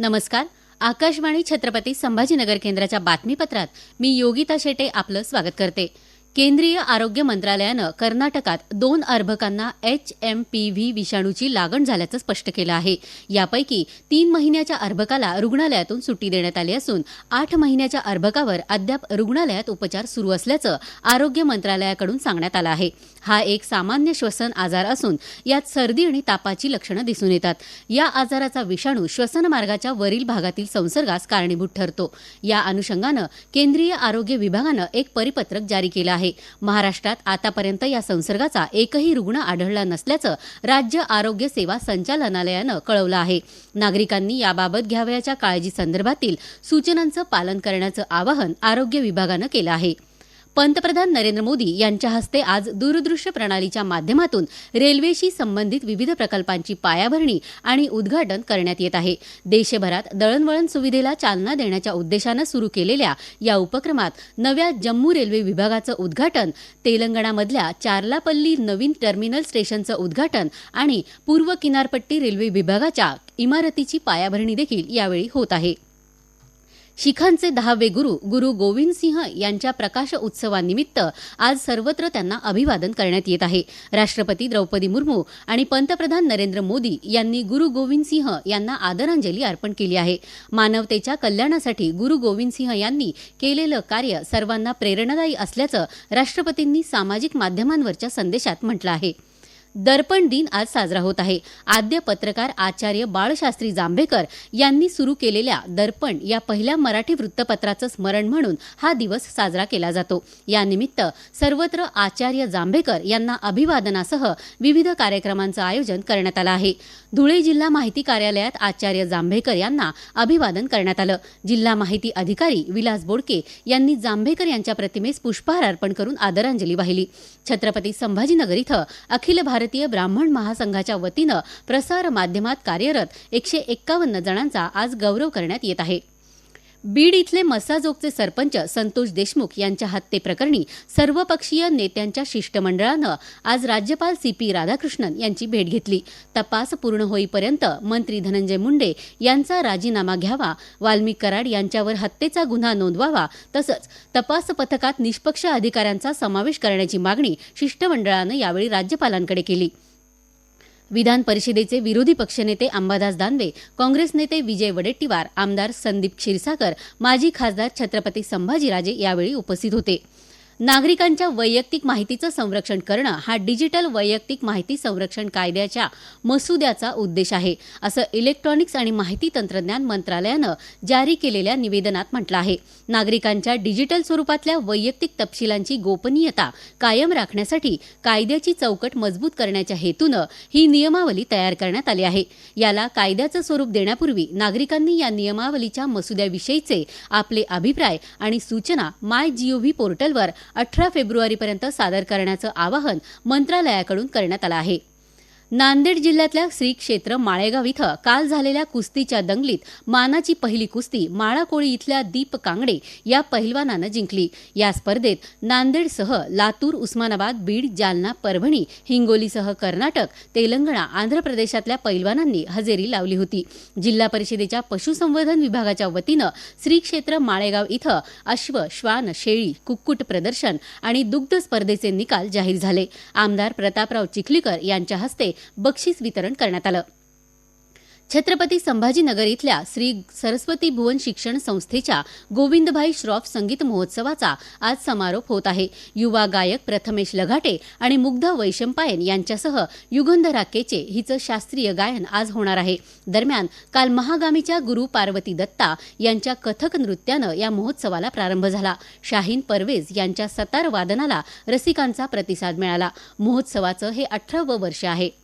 नमस्कार. आकाशवाणी छत्रपती संभाजीनगर केंद्राच्या बातमीपत्रात मी योगिता शेटे आपलं स्वागत करते. केंद्रीय आरोग्य मंत्रालयानं कर्नाटकात दोन अर्भकांना एच एम पी व्ही विषाणूची लागण झाल्याचं स्पष्ट केलं आहे. यापैकी तीन महिन्याच्या अर्भकाला रुग्णालयातून सुट्टी देण्यात आली असून आठ महिन्याच्या अर्भकावर अद्याप रुग्णालयात उपचार सुरू असल्याचं आरोग्य मंत्रालयाकडून सांगण्यात आलं आहे. हा एक सामान्य श्वसन आजार असून यात सर्दी आणि तापाची लक्षणं दिसून येतात. या आजाराचा विषाणू श्वसन मार्गाच्या वरील भागातील संसर्गास कारणीभूत ठरतो. या अनुषंगानं केंद्रीय आरोग्य विभागानं एक परिपत्रक जारी केलं आहे. महाराष्ट्रात आतापर्यंत या संसर्गाचा एकही रुग्ण आढळला नसल्याचं राज्य आरोग्य सेवा संचालनालयानं कळवलं आहे. नागरिकांनी याबाबत घ्यावयाच्या काळजी संदर्भातील सूचनांचं पालन करण्याचं आवाहन आरोग्य विभागानं केलं आहे. पंतप्रधान नरेंद्र मोदी यांच्या हस्ते आज दूरदृश्य प्रणालीच्या माध्यमातून रेल्वेशी संबंधित विविध प्रकल्पांची पायाभरणी आणि उद्घाटन करण्यात येत आहे. देशभरात दळणवळण सुविधेला चालना देण्याच्या उद्देशानं सुरू केलेल्या या उपक्रमात नव्या जम्मू रेल्वे विभागाचं उद्घाटन तेलंगणामधल्या चारलापल्ली नवीन टर्मिनल स्टेशनचं उद्घाटन आणि पूर्व किनारपट्टी रेल्वे विभागाच्या इमारतीची पायाभरणी देखील यावेळी होत आहे. शिखांचे दहावे गुरु गुरु गोविंद सिंह यांच्या प्रकाश उत्सवानिमित्त आज सर्वत्र त्यांना अभिवादन करण्यात येत आहे. राष्ट्रपती द्रौपदी मुर्मू आणि पंतप्रधान नरेंद्र मोदी यांनी गुरु गोविंद सिंह यांना आदरांजली अर्पण केली आहे. मानवतेच्या कल्याणासाठी गुरु गोविंद सिंह यांनी केलेलं कार्य सर्वांना प्रेरणादायी असल्याचं राष्ट्रपतींनी सामाजिक माध्यमांवरच्या संदेशात म्हटलं आहे. दर्पण दिन आज साजरा होत आहे. आद्य पत्रकार आचार्य बाळशास्त्री जांभेकर यांनी सुरू केलेल्या दर्पण या पहिल्या मराठी वृत्तपत्राचं स्मरण म्हणून हा दिवस साजरा केला जातो. यानिमित्त सर्वत्र आचार्य जांभेकर यांना अभिवादनासह विविध कार्यक्रमांचं आयोजन करण्यात आलं आहे. धुळे जिल्हा माहिती कार्यालयात आचार्य जांभेकर यांना अभिवादन करण्यात आलं. जिल्हा माहिती अधिकारी विलास बोडके यांनी जांभेकर यांच्या प्रतिमेस पुष्पहार अर्पण करून आदरांजली वाहिली. छत्रपती संभाजीनगर इथं अखिल भारतीय भारतीय ब्राह्मण महासंघाच्या वतीनं प्रसार माध्यमात कार्यरत एकशे एक्कावन्न जणांचा आज गौरव करण्यात येत आहे. बीड इथले मसाजोगचे सरपंच संतोष देशमुख यांच्या हत्येप्रकरणी सर्वपक्षीय नेत्यांच्या शिष्टमंडळानं आज राज्यपाल सी पी राधाकृष्णन यांची भेट घेतली. तपास पूर्ण होईपर्यंत मंत्री धनंजय मुंडे यांचा राजीनामा घ्यावा वाल्मिक कराड यांच्यावर हत्येचा गुन्हा नोंदवावा तसंच तपास पथकात निष्पक्ष अधिकाऱ्यांचा समावेश करण्याची मागणी शिष्टमंडळानं यावेळी राज्यपालांकडे केली. विधान परिषदेचे विरोधी पक्षनेते अंबादास दानवे काँग्रेस नेते विजय वडेट्टीवार आमदार संदीप क्षीरसागर माजी खासदार छत्रपती संभाजीराजे यावेळी उपस्थित होते. नागरिकांच्या वैयक्तिक माहितीचं संरक्षण करणं हा डिजिटल वैयक्तिक माहिती संरक्षण कायद्याच्या मसुद्याचा उद्देश आहे असं इलेक्ट्रॉनिक्स आणि माहिती तंत्रज्ञान मंत्रालयानं जारी केलेल्या निवेदनात म्हटलं आहे. नागरिकांच्या डिजिटल स्वरूपातल्या वैयक्तिक तपशिलांची गोपनीयता कायम राखण्यासाठी कायद्याची चौकट मजबूत करण्याच्या हेतूनं ही नियमावली तयार करण्यात आली आहे. याला कायद्याचं स्वरूप देण्यापूर्वी नागरिकांनी या नियमावलीच्या मसुद्याविषयीचे आपले अभिप्राय आणि सूचना माय जीओव्ही पोर्टलवर अठरा फेब्रुवारीपर्यंत सादर करण्याचं आवाहन मंत्रालयाकडून करण्यात आलं आहे. नांदेड जिल्ह्यातल्या श्री क्षेत्र माळेगाव इथं काल झालेल्या कुस्तीच्या दंगलीत मानाची पहिली कुस्ती माळाकोळी इथल्या दीप कांगडे या पहिलवानानं जिंकली. या स्पर्धेत नांदेडसह लातूर उस्मानाबाद बीड जालना परभणी हिंगोलीसह कर्नाटक तेलंगणा आंध्र प्रदेशातल्या पैलवानांनी हजेरी लावली होती. जिल्हा परिषदेच्या पशुसंवर्धन विभागाच्या वतीनं श्री क्षेत्र माळेगाव इथं अश्व श्वान शेळी कुक्कुट प्रदर्शन आणि दुग्ध स्पर्धेचे निकाल जाहीर झाले. आमदार प्रतापराव चिखलीकर यांच्या हस्ते बक्षीस वितरण करण्यात आलं. छत्रपती संभाजीनगर इथल्या श्री सरस्वती भुवन शिक्षण संस्थेच्या गोविंदभाई श्रॉफ संगीत महोत्सवाचा आज समारोप होत आहे. युवा गायक प्रथमेश लघाटे आणि मुग्ध वैशंपायन यांच्यासह युगंध राकेचे हिचं शास्त्रीय गायन आज होणार आहे. दरम्यान काल महागामीच्या गुरु पार्वती दत्ता यांच्या कथक नृत्यानं या महोत्सवाला प्रारंभ झाला. शाहीन परवेज यांच्या सतार वादनाला रसिकांचा प्रतिसाद मिळाला. महोत्सवाचं हे अठरावं वर्ष आहे.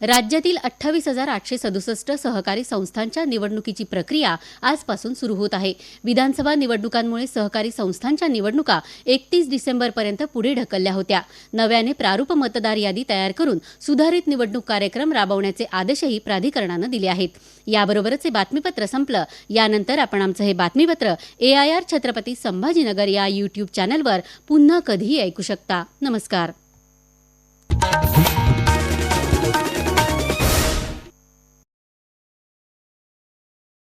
राज्यातील अठ्ठावीस हजार आठशे सदुसष्ट सहकारी संस्थांच्या निवडणुकीची प्रक्रिया आजपासून सुरू होत आहे. विधानसभा निवडणुकांमुळे सहकारी संस्थांच्या निवडणुका एकतीस डिसेंबरपर्यंत पुढे ढकलल्या होत्या. नव्याने प्रारूप मतदार यादी तयार करून सुधारित निवडणूक कार्यक्रम राबवण्याचे आदेशही प्राधिकरणानं दिले आहेत. याबरोबरच हे बातमीपत्र संपलं. यानंतर आपण आमचं हे बातमीपत्र एआयआर छत्रपती संभाजीनगर या यूट्यूब चॅनलवर पुन्हा कधीही ऐकू शकता. नमस्कार.